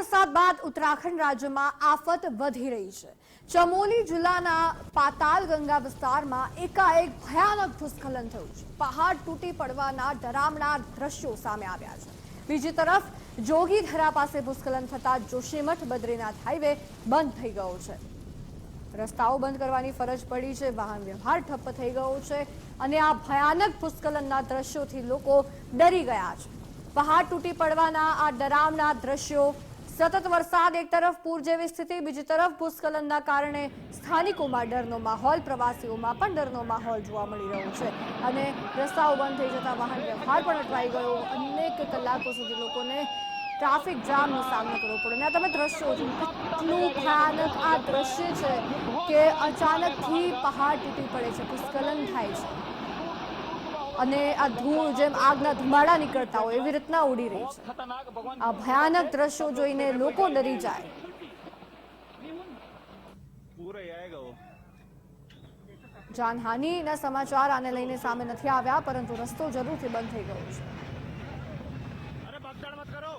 વરસાદ બાદ ઉત્તરાખંડ રાજ્યમાં આફત વધી રહી છે. ચમોલી જિલ્લાના પાતાલ ગંગા વિસ્તારમાં એકાએક ભયાનક ભૂસ્ખલન થયું છે. પહાડ તૂટી પડવાના ડરામણા દ્રશ્યો સામે આવ્યા છે. બીજી તરફ, જોગીધરા પાસે ભૂસ્ખલન થતા જોશીમઠ બદ્રીનાથ હાઈવે બંધ થઈ ગયો છે. રસ્તાઓ બંધ કરવાની ફરજ પડી છે. વાહન વ્યવહાર ઠપ્પ થઈ ગયો છે અને આ ભયાનક ભૂસ્ખલનના દ્રશ્યોથી લોકો ડરી ગયા છે. પહાડ તૂટી પડવાના આ ડરામણા દ્રશ્યો સતત વરસાદ એક તરફ, પૂર જેવી સ્થિતિ, બીજી તરફ ભૂસ્ખલનના કારણે સ્થાનિકોમાં ડરનો માહોલ, પ્રવાસીઓમાં પણ ડરનો માહોલ જોવા મળી રહ્યો છે. અને રસ્તાઓ બંધ થઈ જતા વાહન વ્યવહાર પણ અટવાઈ ગયો. અનેક કલાકો સુધી લોકોને ટ્રાફિક જામનો સામનો કરવો પડ્યો. અને તમે દ્રશ્યો એટલું ભયાનક આ દ્રશ્ય છે કે અચાનકથી પહાડ તૂટી પડે છે, ભૂસ્ખલન થાય છે. અને આ ધૂળ જેમ આગના ધુમાડા નીકળતા હોય એવી રીતના ઉડી રહી છે. આ ભયાનક દ્રશ્યો જોઈને લોકો ડરી જાય. જાનહાનિના સમાચાર આને લઈને સામે નથી આવ્યા, પરંતુ રસ્તો જરૂરથી બંધ થઈ ગયો છે. અરે બગદાડ મત કરો.